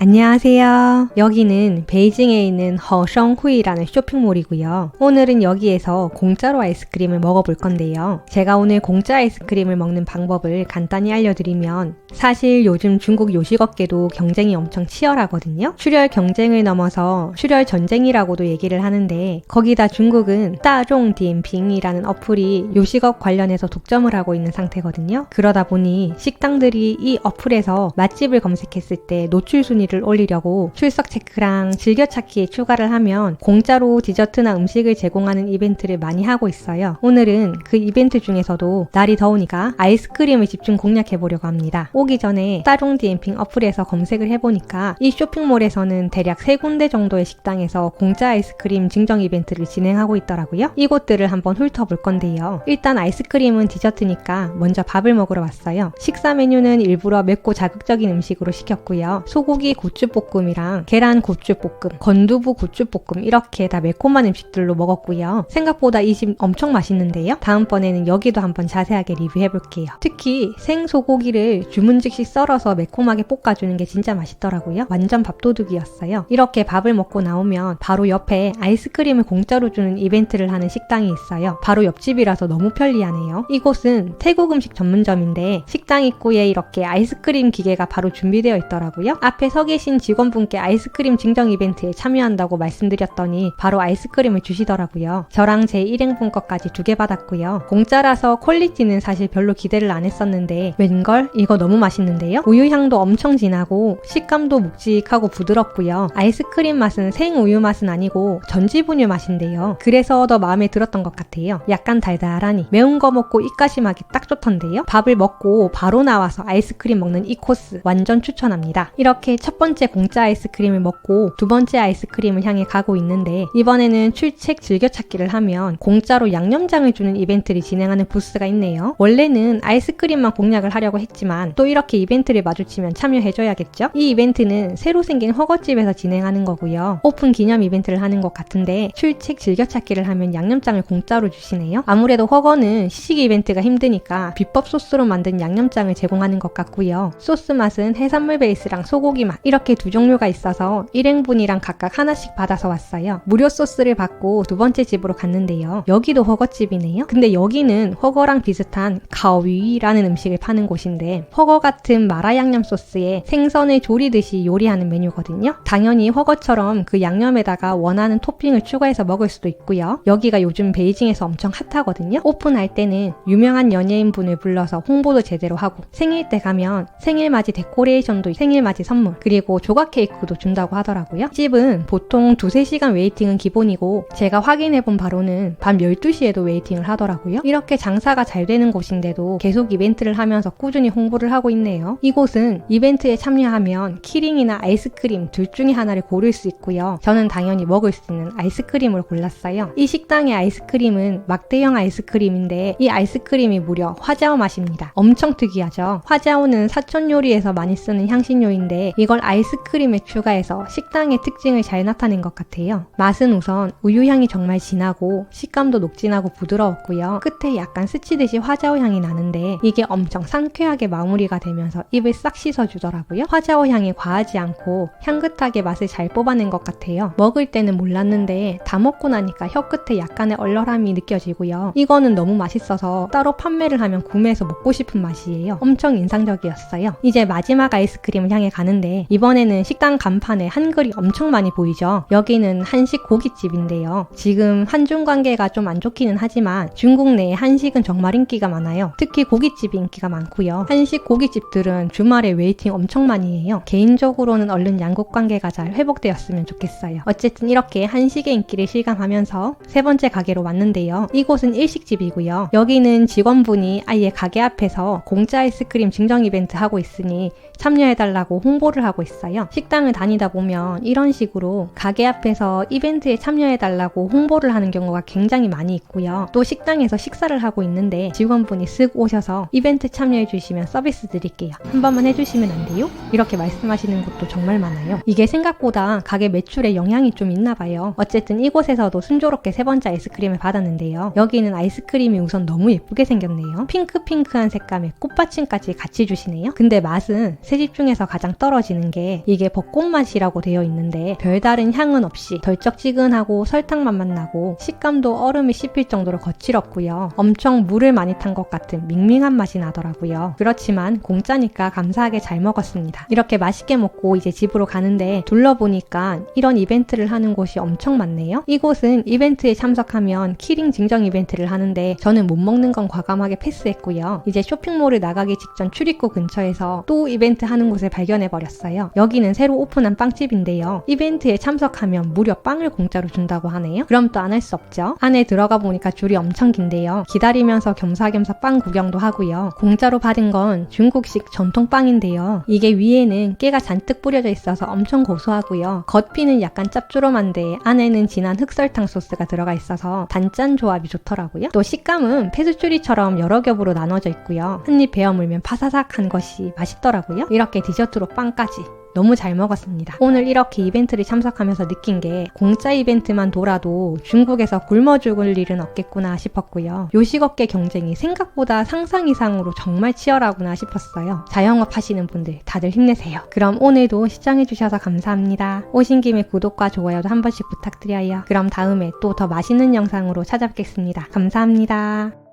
안녕하세요. 여기는 베이징에 있는 허성후이라는 쇼핑몰이고요. 오늘은 여기에서 공짜로 아이스크림을 먹어볼 건데요. 제가 오늘 공짜 아이스크림을 먹는 방법을 간단히 알려드리면 사실 요즘 중국 요식업계도 경쟁이 엄청 치열하거든요. 출혈 경쟁을 넘어서 출혈 전쟁이라고도 얘기를 하는데 거기다 중국은 따종 디엠핑이라는 어플이 요식업 관련해서 독점을 하고 있는 상태거든요. 그러다 보니 식당들이 이 어플에서 맛집을 검색했을 때 노출 순위 를 올리려고 출석 체크랑 즐겨찾기에 추가를 하면 공짜로 디저트나 음식을 제공하는 이벤트를 많이 하고 있어요. 오늘은 그 이벤트 중에서도 날이 더우니까 아이스크림을 집중 공략해 보려고 합니다. 오기 전에 따종 디엠핑 어플에서 검색을 해보니까 이 쇼핑몰에서는 대략 세 군데 정도의 식당에서 공짜 아이스크림 증정 이벤트를 진행하고 있더라고요. 이곳들을 한번 훑어볼 건데요. 일단 아이스크림은 디저트니까 먼저 밥을 먹으러 왔어요. 식사 메뉴는 일부러 맵고 자극적인 음식으로 시켰고요. 소고기 고추볶음이랑 계란 고추볶음, 건두부 고추볶음 이렇게 다 매콤한 음식들로 먹었고요. 생각보다 이 집 엄청 맛있는데요. 다음번에는 여기도 한번 자세하게 리뷰해 볼게요. 특히 생소고기를 주문 즉시 썰어서 매콤하게 볶아주는 게 진짜 맛있더라고요. 완전 밥도둑이었어요. 이렇게 밥을 먹고 나오면 바로 옆에 아이스크림을 공짜로 주는 이벤트를 하는 식당이 있어요. 바로 옆집이라서 너무 편리하네요. 이곳은 태국 음식 전문점인데 식당 입구에 이렇게 아이스크림 기계가 바로 준비되어 있더라고요. 앞에 서 계신 직원분께 아이스크림 증정 이벤트에 참여한다고 말씀드렸더니 바로 아이스크림을 주시더라고요. 저랑 제 1인분 것까지 두 개 받았고요. 공짜라서 퀄리티는 사실 별로 기대를 안 했었는데 웬걸? 이거 너무 맛있는데요? 우유 향도 엄청 진하고 식감도 묵직하고 부드럽고요. 아이스크림 맛은 생우유 맛은 아니고 전지분유 맛인데요. 그래서 더 마음에 들었던 것 같아요. 약간 달달하니 매운 거 먹고 입가심하기 딱 좋던데요. 밥을 먹고 바로 나와서 아이스크림 먹는 이 코스 완전 추천합니다. 이렇게 첫 번째 공짜 아이스크림을 먹고 두 번째 아이스크림을 향해 가고 있는데 이번에는 출첵 즐겨찾기를 하면 공짜로 양념장을 주는 이벤트를 진행하는 부스가 있네요. 원래는 아이스크림만 공략을 하려고 했지만 또 이렇게 이벤트를 마주치면 참여해줘야겠죠? 이 이벤트는 새로 생긴 허거집에서 진행하는 거고요. 오픈 기념 이벤트를 하는 것 같은데 출첵 즐겨찾기를 하면 양념장을 공짜로 주시네요. 아무래도 허거는 시식 이벤트가 힘드니까 비법 소스로 만든 양념장을 제공하는 것 같고요. 소스 맛은 해산물 베이스랑 소고기 맛 이렇게 두 종류가 있어서 1인분이랑 각각 하나씩 받아서 왔어요. 무료 소스를 받고 두 번째 집으로 갔는데요. 여기도 허거집이네요. 근데 여기는 허거랑 비슷한 가위라는 음식을 파는 곳인데 허거 같은 마라 양념 소스에 생선을 조리듯이 요리하는 메뉴거든요. 당연히 허거처럼 그 양념에다가 원하는 토핑을 추가해서 먹을 수도 있고요. 여기가 요즘 베이징에서 엄청 핫하거든요. 오픈할 때는 유명한 연예인분을 불러서 홍보도 제대로 하고 생일 때 가면 생일 맞이 데코레이션도 생일 맞이 선물 그리고 조각 케이크도 준다고 하더라고요. 집은 보통 두세 시간 웨이팅은 기본이고 제가 확인해본 바로는 밤 12시에도 웨이팅을 하더라고요. 이렇게 장사가 잘 되는 곳인데도 계속 이벤트를 하면서 꾸준히 홍보를 하고 있네요. 이곳은 이벤트에 참여하면 키링이나 아이스크림 둘 중에 하나를 고를 수 있고요. 저는 당연히 먹을 수 있는 아이스크림을 골랐어요. 이 식당의 아이스크림은 막대형 아이스크림인데 이 아이스크림이 무려 화자오 맛입니다. 엄청 특이하죠? 화자오는 사촌 요리에서 많이 쓰는 향신료인데 이걸 아이스크림에 추가해서 식당의 특징을 잘 나타낸 것 같아요. 맛은 우선 우유향이 정말 진하고 식감도 녹진하고 부드러웠고요. 끝에 약간 스치듯이 화자오 향이 나는데 이게 엄청 상쾌하게 마무리가 되면서 입을 싹 씻어주더라고요. 화자오 향이 과하지 않고 향긋하게 맛을 잘 뽑아낸 것 같아요. 먹을 때는 몰랐는데 다 먹고 나니까 혀 끝에 약간의 얼얼함이 느껴지고요. 이거는 너무 맛있어서 따로 판매를 하면 구매해서 먹고 싶은 맛이에요. 엄청 인상적이었어요. 이제 마지막 아이스크림을 향해 가는데 이번에는 식당 간판에 한글이 엄청 많이 보이죠. 여기는 한식 고깃집인데요. 지금 한중 관계가 좀 안 좋기는 하지만 중국 내에 한식은 정말 인기가 많아요. 특히 고깃집이 인기가 많고요. 한식 고깃집들은 주말에 웨이팅 엄청 많이 해요. 개인적으로는 얼른 양국 관계가 잘 회복되었으면 좋겠어요. 어쨌든 이렇게 한식의 인기를 실감하면서 세 번째 가게로 왔는데요. 이곳은 일식집이고요. 여기는 직원분이 아예 가게 앞에서 공짜 아이스크림 증정 이벤트 하고 있으니 참여해달라고 홍보를 하고 있어요. 식당을 다니다 보면 이런 식으로 가게 앞에서 이벤트에 참여해달라고 홍보를 하는 경우가 굉장히 많이 있고요. 또 식당에서 식사를 하고 있는데 직원분이 쓱 오셔서 이벤트 참여해주시면 서비스 드릴게요. 한 번만 해주시면 안 돼요? 이렇게 말씀하시는 곳도 정말 많아요. 이게 생각보다 가게 매출에 영향이 좀 있나 봐요. 어쨌든 이곳에서도 순조롭게 세 번째 아이스크림을 받았는데요. 여기는 아이스크림이 우선 너무 예쁘게 생겼네요. 핑크핑크한 색감에 꽃받침까지 같이 주시네요. 근데 맛은 세 집 중에서 가장 떨어지는 게 이게 벚꽃 맛이라고 되어 있는데 별다른 향은 없이 덜쩍지근하고 설탕맛만 나고 식감도 얼음이 씹힐 정도로 거칠었고요. 엄청 물을 많이 탄 것 같은 밍밍한 맛이 나더라고요. 그렇지만 공짜니까 감사하게 잘 먹었습니다. 이렇게 맛있게 먹고 이제 집으로 가는데 둘러보니까 이런 이벤트를 하는 곳이 엄청 많네요. 이곳은 이벤트에 참석하면 키링 증정 이벤트를 하는데 저는 못 먹는 건 과감하게 패스했고요. 이제 쇼핑몰을 나가기 직전 출입구 근처에서 또 이벤트 하는 곳을 발견해 버렸 어요. 여기는 새로 오픈한 빵집인데요. 이벤트에 참석하면 무려 빵을 공짜로 준다고 하네요. 그럼 또 안 할 수 없죠. 안에 들어가 보니까 줄이 엄청 긴데요. 기다리면서 겸사겸사 빵 구경도 하고요. 공짜로 받은 건 중국식 전통빵인데요. 이게 위에는 깨가 잔뜩 뿌려져 있어서 엄청 고소하고요. 겉피는 약간 짭조름한데 안에는 진한 흑설탕 소스가 들어가 있어서 단짠 조합이 좋더라고요. 또 식감은 페스츄리처럼 여러 겹으로 나눠져 있고요. 한 입 베어 물면 파사삭한 것이 맛있더라고요. 이렇게 디저트로 빵까지. 너무 잘 먹었습니다. 오늘 이렇게 이벤트를 참석하면서 느낀 게 공짜 이벤트만 돌아도 중국에서 굶어 죽을 일은 없겠구나 싶었고요. 요식업계 경쟁이 생각보다 상상 이상으로 정말 치열하구나 싶었어요. 자영업 하시는 분들 다들 힘내세요. 그럼 오늘도 시청해주셔서 감사합니다. 오신 김에 구독과 좋아요도 한 번씩 부탁드려요. 그럼 다음에 또 더 맛있는 영상으로 찾아뵙겠습니다. 감사합니다.